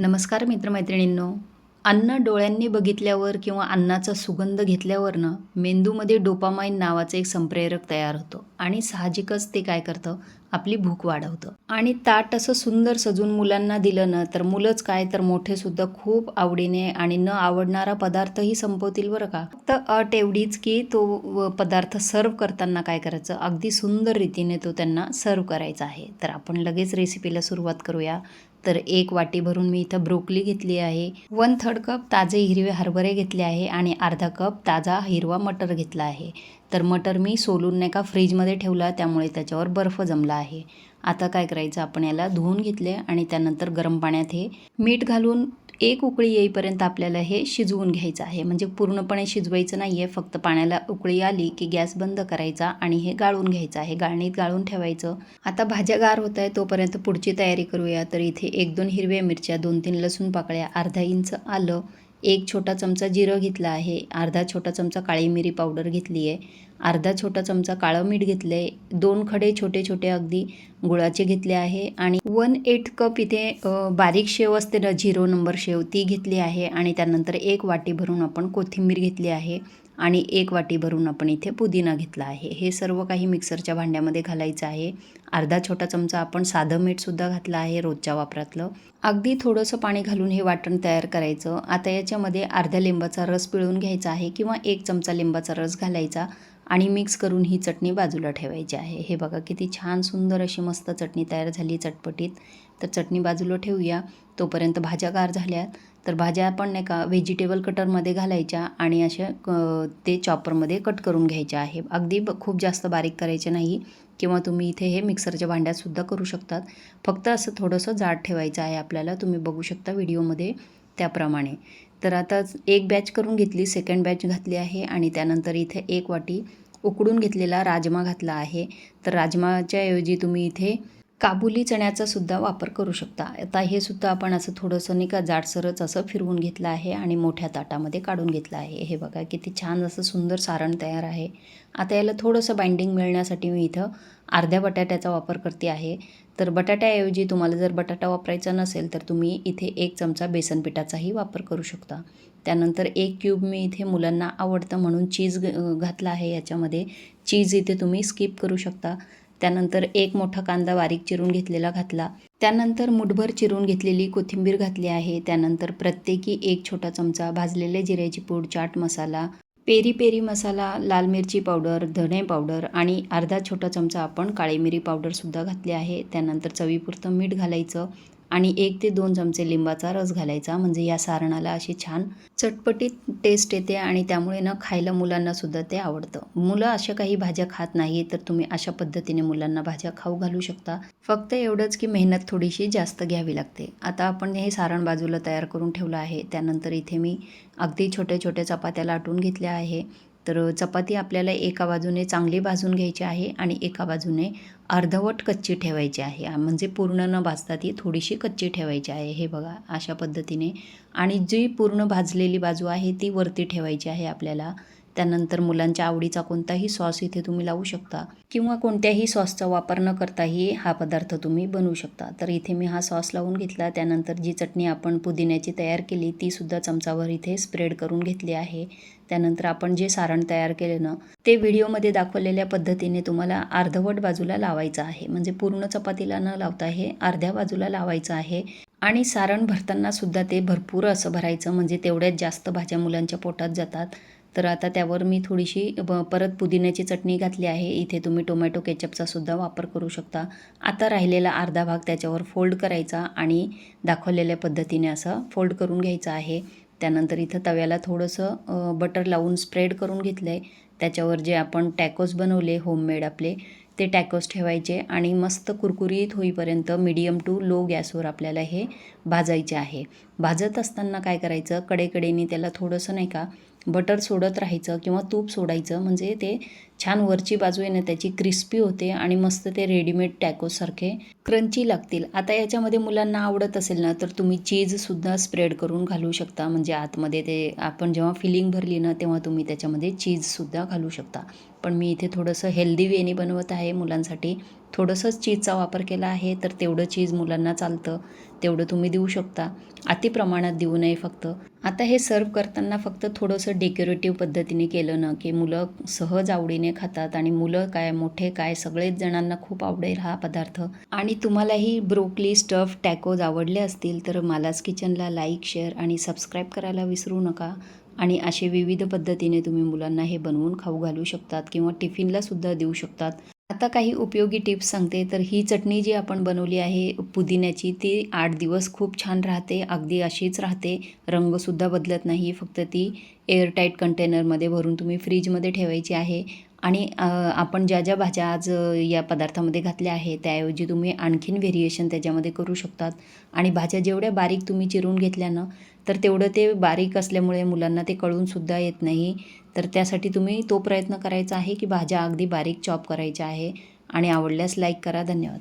नमस्कार मित्रमैत्रिणींनो. अन्न डोळ्यांनी बघितल्यावर किंवा अन्नाचा सुगंध घेतल्यावरनं मेंदूमध्ये डोपामाइन नावाचं एक संप्रेरक तयार होतं. आणि साहजिकच ते काय करतं? आपली भूक वाढवतं. आणि ताट असं सुंदर सजून मुलांना दिलं ना तर मुलंच काय तर मोठेसुद्धा खूप आवडीने आणि न आवडणारा पदार्थही संपवतील बरं का? फक्त अट एवढीच की तो पदार्थ सर्व करताना काय करायचं? अगदी सुंदर रीतीने तो त्यांना सर्व करायचा आहे. तर आपण लगेच रेसिपीला सुरुवात करूया. तर एक वाटी भरून मी इथं ब्रोकली घेतली आहे. वन थर्ड कप ताजे हिरवे हरभरे घेतले आहे आणि अर्धा कप ताजा हिरवा मटर घेतला आहे. तर मटर मी सोलून नाही का फ्रीजमध्ये ठेवला त्यामुळे त्याच्यावर बर्फ जमला आहे. आता काय करायचं आपण याला धुवून घेतले आणि त्यानंतर गरम पाण्यात हे मीठ घालून एक उकळी येईपर्यंत आपल्याला हे शिजवून घ्यायचं आहे. म्हणजे पूर्णपणे शिजवायचं नाही आहे फक्त पाण्याला उकळी आली की गॅस बंद करायचा आणि हे गाळून घ्यायचं आहे. गाळणीत गाळून ठेवायचं. आता भाज्या गार होत आहे तोपर्यंत पुढची तयारी करूया. तर इथे एक दोन हिरव्या मिरच्या दोन तीन लसूण पाकळ्या अर्धा इंच आलं एक छोटा चमचा जिरं घेतला आहे अर्धा छोटा चमचा काळी मिरी पावडर घेतली आहे अर्धा छोटा चमचा काळं मीठ घेतलं आहे दोन खडे छोटे छोटे अगदी गुळाचे घेतले आहे आणि वन एट कप इथे बारीक शेव असते ना झिरो नंबर शेव ती घेतली आहे आणि त्यानंतर एक वाटी भरून आपण कोथिंबीर घेतली आहे आणि एक वाटी भरून आपण इथे पुदिना घेतला आहे. हे सर्व काही मिक्सरच्या भांड्यामध्ये घालायचं आहे. अर्धा छोटा चमचा आपण साधं मीठसुद्धा घातलं आहे रोजच्या वापरातलं. अगदी थोडंसं पाणी घालून हे वाटण तयार करायचं. आता याच्यामध्ये अर्ध्या लिंबाचा रस पिळून घ्यायचा आहे किंवा एक चमचा लिंबाचा रस घालायचा. आणि मिक्स करून ही चटणी बाजूला ठेवायची आहे. हे बघा किती छान सुंदर अशी मस्त चटणी तयार झाली चटपटीत. तर चटणी बाजूला ठेवूया. तोपर्यंत भाज्या गार झाल्या. तर भाज्या पण नाही का व्हेजिटेबल कटरमध्ये घालायच्या आणि अशा ते चॉपरमध्ये कट करून घ्यायच्या आहे. अगदी ब- खूप जास्त बारीक करायचे नाही किंवा तुम्ही इथे हे मिक्सरच्या भांड्यातसुद्धा करू शकतात. फक्त असं थोडंसं जाड ठेवायचं आहे आपल्याला. तुम्ही बघू शकता व्हिडिओमध्ये त्याप्रमाणे. तर आता एक बॅच करून घेतली सेकंड बॅच घातली आहे आणि त्यानंतर इथे एक वाटी उकडून घेतलेला राजमा घातला आहे. तर राजमाच्या ऐवजी तुम्ही इथे काबुली चण्याचा सुद्धा वापर करू शकता. आता हे सुद्धा आपण असं थोडंसं नाही का जाडसरच असं फिरवून घेतलं आहे आणि मोठ्या ताटामध्ये काढून घेतलं आहे. हे बघा किती छान असं सुंदर सारण तयार आहे. आता याला थोडंसं बाइंडिंग मिळण्यासाठी मी इथं अर्ध्या बटाट्याचा वापर करते आहे. तर बटाट्याऐवजी तुम्हाला जर बटाटा वापरायचा नसेल तर तुम्ही इथे एक चमचा बेसन पिठाचाही वापर करू शकता. त्यानंतर एक क्यूब मी इथे मुलांना आवडतं म्हणून चीज ग- घातला आहे. याच्यामध्ये चीज इथे तुम्ही स्किप करू शकता. त्यानंतर एक मोठा कांदा बारीक चिरून घेतलेला घातला. त्यानंतर मुठभर चिरून घेतलेली कोथिंबीर घातली आहे. त्यानंतर प्रत्येकी एक छोटा चमचा भाजलेले जिऱ्याची पूड चाट मसाला पेरी पेरी मसाला लाल मिरची पावडर धणे पावडर आणि अर्धा छोटा चमचा आपण काळी मिरी पावडरसुद्धा घातली आहे. त्यानंतर चवीपुरतं मीठ घालायचं. आणि एक ते दोन चमचे लिंबाचा रस घालायचा. म्हणजे या सारणाला अशी छान चटपटीत टेस्ट येते आणि त्यामुळे ना खायला मुलांनासुद्धा ते आवडतं. मुलं अशा काही भाज्या खात नाही तर तुम्ही अशा पद्धतीने मुलांना भाज्या खाऊ घालू शकता. फक्त एवढंच की मेहनत थोडीशी जास्त घ्यावी लागते. आता आपण हे सारण बाजूला तयार करून ठेवलं आहे. त्यानंतर इथे मी अगदी छोट्या छोट्या चपात्या लाटून घेतल्या आहे. तर चपाती आपल्याला एका बाजूने चांगली भाजून घ्यायची आहे आणि एका बाजूने अर्धवट कच्ची ठेवायची आहे. म्हणजे पूर्ण न भाजता ती थोडीशी कच्ची ठेवायची आहे. हे बघा अशा पद्धतीने. आणि जी पूर्ण भाजलेली बाजू आहे ती वरती ठेवायची आहे आपल्याला. त्यानंतर मुलांच्या आवडीचा कोणताही सॉस इथे तुम्ही लावू शकता किंवा कोणत्याही सॉसचा वापर न करताही हा पदार्थ तुम्ही बनवू शकता. तर इथे मी हा सॉस लावून घेतला. त्यानंतर जी चटणी आपण पुदिन्याची तयार केली ती सुद्धा चमचावर इथे स्प्रेड करून घेतली आहे. त्यानंतर आपण जे सारण तयार केले ना ते व्हिडिओमध्ये दाखवलेल्या पद्धतीने तुम्हाला अर्धवट बाजूला लावायचं आहे. म्हणजे पूर्ण चपातीला न लावता हे अर्ध्या बाजूला लावायचं आहे आणि सारण भरताना सुद्धा ते भरपूर असं भरायचं. म्हणजे तेवढ्याच जास्त भाज्या मुलांच्या पोटात जातात. तर आता त्यावर मी थोडीशी ब- परत पुदिन्याची चटणी घातली आहे. इथे तुम्ही टोमॅटो केचपचा सुद्धा वापर करू शकता. आता राहिलेला अर्धा भाग त्याच्यावर फोल्ड करायचा आणि दाखवलेल्या पद्धतीने असं फोल्ड करून घ्यायचं आहे. त्यानंतर इथं तव्याला थोडंसं बटर लावून स्प्रेड करून घेतलं आहे त्याच्यावर जे आपण टॅकोस बनवले होममेड आपले ते टॅकोस ठेवायचे आणि मस्त कुरकुरीत होईपर्यंत मीडियम टू लो गॅसवर आपल्याला हे भाजायचे आहे. भाजत असताना काय करायचं? कडेकडेने त्याला थोडंसं नाही का बटर सोडत राहायचं किंवा तूप सोडायचं म्हणजे ते छान वरची बाजू आहे ना त्याची क्रिस्पी होते आणि मस्त ते रेडीमेड टॅकोसारखे क्रंची लागतील. आता याच्यामध्ये मुलांना आवडत असेल ना तर तुम्ही चीजसुद्धा स्प्रेड करून घालू शकता. म्हणजे आतमध्ये ते आपण जेव्हा फिलिंग भरली ना तेव्हा तुम्ही त्याच्यामध्ये चीजसुद्धा घालू शकता. पण मी इथे थोडंसं हेल्दी वेनी बनवत आहे मुलांसाठी. थोडंसंच चीजचा वापर केला आहे तर तेवढं चीज मुलांना चालतं. तेवढं तुम्ही देऊ शकता. अति प्रमाणात देऊ नये फक्त. आता हे सर्व करताना फक्त थोडंसं डेकोरेटिव्ह पद्धतीने केलं ना की मुलं सहज आवडीने खातात आणि मुलं काय मोठे काय सगळेच जणांना खूप आवडेल हा पदार्थ. आणि तुम्हालाही ब्रोकली स्टफ टॅकोज आवडले असतील तर मालास किचनला लाईक शेअर आणि सबस्क्राईब करायला विसरू नका. आणि असे विविध पद्धतीने तुम्ही मुलांना हे बनवून खाऊ घालू शकतात किंवा टिफिनला सुद्धा देऊ शकतात. आता काही उपयोगी टिप्स सांगते तर ही चटणी जी आपण बनवली आहे पुदिन्याची ती आठ दिवस खूप छान राहते अगदी अशीच राहते. रंगसुद्धा बदलत नाही फक्त ती एअरटाईट कंटेनरमध्ये भरून तुम्ही फ्रीजमध्ये ठेवायची आहे. आणि आपण ज्या ज्या भाज्या आज या पदार्थामध्ये घातल्या आहे त्याऐवजी तुम्ही आणखीन व्हेरिएशन त्याच्यामध्ये करू शकतात. आणि भाज्या जेवढ्या बारीक तुम्ही चिरून घेतल्या ना तर तेवढं ते बारीक असल्यामुळे मुलांना ते कळूनसुद्धा येत नाही. तर त्यासाठी तुम्ही तो प्रयत्न करायचा आहे की भाज्या अगदी बारीक चॉप करायच्या आहे. आणि आवडल्यास लाईक करा. धन्यवाद.